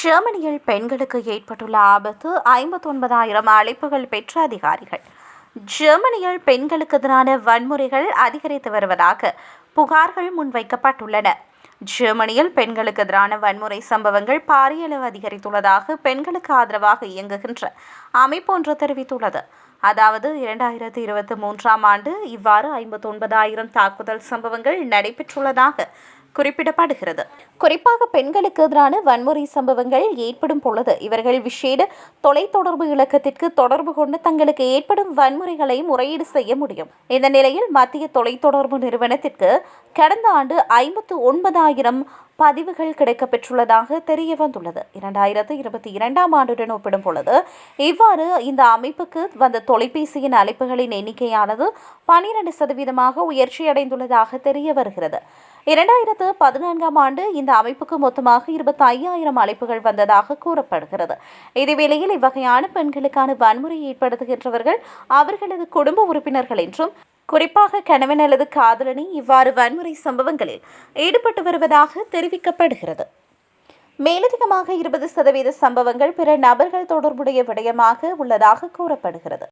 ஜெர்மனியில் பெண்களுக்கு ஏற்பட்டுள்ள ஆபத்து ஐம்பத்தொன்பதாயிரம் அழைப்புகள் பெற்ற அதிகாரிகள். ஜெர்மனியில் பெண்களுக்கு எதிரான வன்முறைகள் அதிகரித்து வருவதாக புகார்கள் முன்வைக்கப்பட்டுள்ளன. ஜெர்மனியில் பெண்களுக்கு எதிரான வன்முறை சம்பவங்கள் பாரிய அளவு அதிகரித்துள்ளதாக பெண்களுக்கு ஆதரவாக இயங்குகின்ற அமைப்பு ஒன்று தெரிவித்துள்ளது. அதாவது இரண்டாயிரத்தி இருபத்தி மூன்றாம் ஆண்டு இவ்வாறு ஐம்பத்தொன்பதாயிரம் தாக்குதல் சம்பவங்கள் நடைபெற்றுள்ளதாக குறிப்பிடப்படுகிறது. குறிப்பாக பெண்களுக்கு எதிரான வன்முறை சம்பவங்கள் ஏற்படும் பொழுது இவர்கள் விஷேட தொலைத்தொடர்பு இலக்கத்திற்கு தொடர்பு கொண்டு தங்களுக்கு ஏற்படும் வன்முறைகளை முறையீடு செய்ய முடியும். இந்த நிலையில் மத்திய தொலைத்தொடர்பு நிறுவனத்திற்கு கடந்த ஆண்டு ஐம்பத்து ஒன்பதாயிரம் பதிவுகள் கிடைக்கப்பெற்றுள்ளதாக தெரிய வந்துள்ளது இரண்டாயிரத்து இருபத்தி இரண்டாம் ஆண்டுடன் ஒப்பிடும் பொழுது இவ்வாறு இந்த அமைப்புக்கு வந்த தொலைபேசியின் அழைப்புகளின் எண்ணிக்கையானது பனிரெண்டு சதவீதமாக உயர்ச்சியடைந்துள்ளதாக தெரிய வருகிறது இரண்டாயிரத்து பதினான்காம் ஆண்டு இந்த அமைப்புக்கு மொத்தமாக இருபத்தி ஐயாயிரம் அழைப்புகள் வந்ததாக கூறப்படுகிறது. இதேவேளையில் இவ்வகையான பெண்களுக்கான வன்முறை ஏற்படுத்துகின்றவர்கள் அவர்களது குடும்ப உறுப்பினர்கள் என்றும் குறிப்பாக கணவன் அல்லது காதலனி இவ்வாறு வன்முறை சம்பவங்களில் ஈடுபட்டு வருவதாக தெரிவிக்கப்படுகிறது. மேலதிகமாக இருபது சதவீத சம்பவங்கள் பிற நபர்கள் தொடர்புடைய விடயமாக உள்ளதாக கூறப்படுகிறது.